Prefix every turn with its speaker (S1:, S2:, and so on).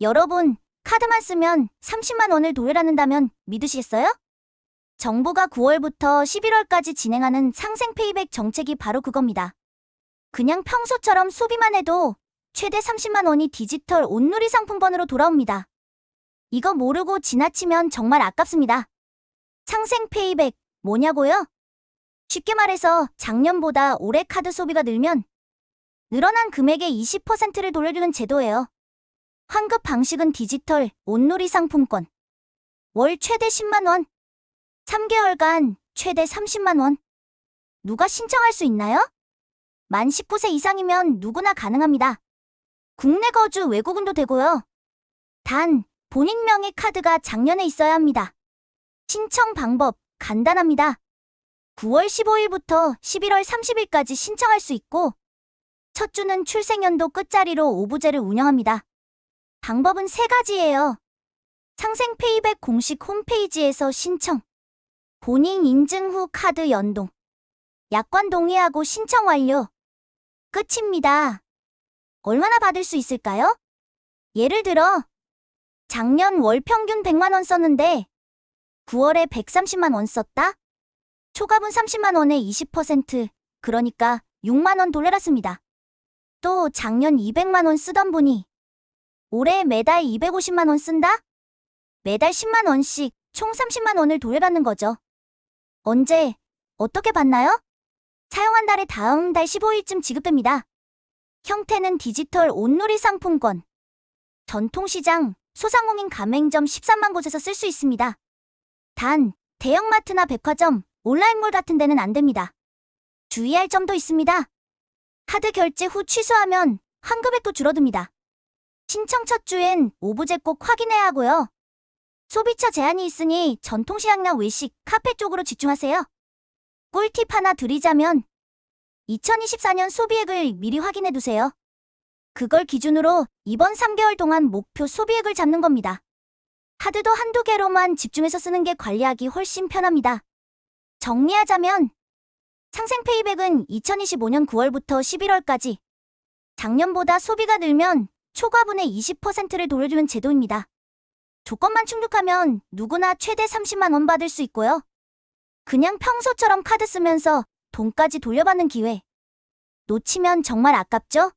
S1: 여러분, 카드만 쓰면 30만 원을 돌려받는다면 믿으시겠어요? 정부가 9월부터 11월까지 진행하는 상생 페이백 정책이 바로 그겁니다. 그냥 평소처럼 소비만 해도 최대 30만 원이 디지털 온누리 상품권으로 돌아옵니다. 이거 모르고 지나치면 정말 아깝습니다. 상생 페이백 뭐냐고요? 쉽게 말해서 작년보다 올해 카드 소비가 늘면 늘어난 금액의 20%를 돌려주는 제도예요. 환급 방식은 디지털 온누리 상품권. 월 최대 10만 원. 3개월간 최대 30만 원. 누가 신청할 수 있나요? 만 19세 이상이면 누구나 가능합니다. 국내 거주 외국인도 되고요. 단, 본인 명의 카드가 작년에 있어야 합니다. 신청 방법 간단합니다. 9월 15일부터 11월 30일까지 신청할 수 있고, 첫 주는 출생연도 끝자리로 오부제를 운영합니다. 방법은 세 가지예요. 상생 페이백 공식 홈페이지에서 신청. 본인 인증 후 카드 연동. 약관 동의하고 신청 완료. 끝입니다. 얼마나 받을 수 있을까요? 예를 들어, 작년 월 평균 100만 원 썼는데 9월에 130만 원 썼다? 초과분 30만 원에 20%, 그러니까 6만 원 돌려놨습니다. 또 작년 200만 원 쓰던 분이 올해 매달 250만 원 쓴다? 매달 10만 원씩 총 30만 원을 돌려받는 거죠. 언제, 어떻게 받나요? 사용한 달의 다음 달 15일쯤 지급됩니다. 형태는 디지털 온누리 상품권. 전통시장, 소상공인 가맹점 13만 곳에서 쓸 수 있습니다. 단, 대형마트나 백화점, 온라인몰 같은 데는 안 됩니다. 주의할 점도 있습니다. 카드 결제 후 취소하면 환급액도 줄어듭니다. 신청 첫 주엔 오부제 꼭 확인해야 하고요. 소비처 제한이 있으니 전통시장이나 외식, 카페 쪽으로 집중하세요. 꿀팁 하나 드리자면 2024년 소비액을 미리 확인해 두세요. 그걸 기준으로 이번 3개월 동안 목표 소비액을 잡는 겁니다. 카드도 한두 개로만 집중해서 쓰는 게 관리하기 훨씬 편합니다. 정리하자면 상생 페이백은 2025년 9월부터 11월까지 작년보다 소비가 늘면 초과분의 20%를 돌려주는 제도입니다. 조건만 충족하면 누구나 최대 30만 원 받을 수 있고요. 그냥 평소처럼 카드 쓰면서 돈까지 돌려받는 기회. 놓치면 정말 아깝죠?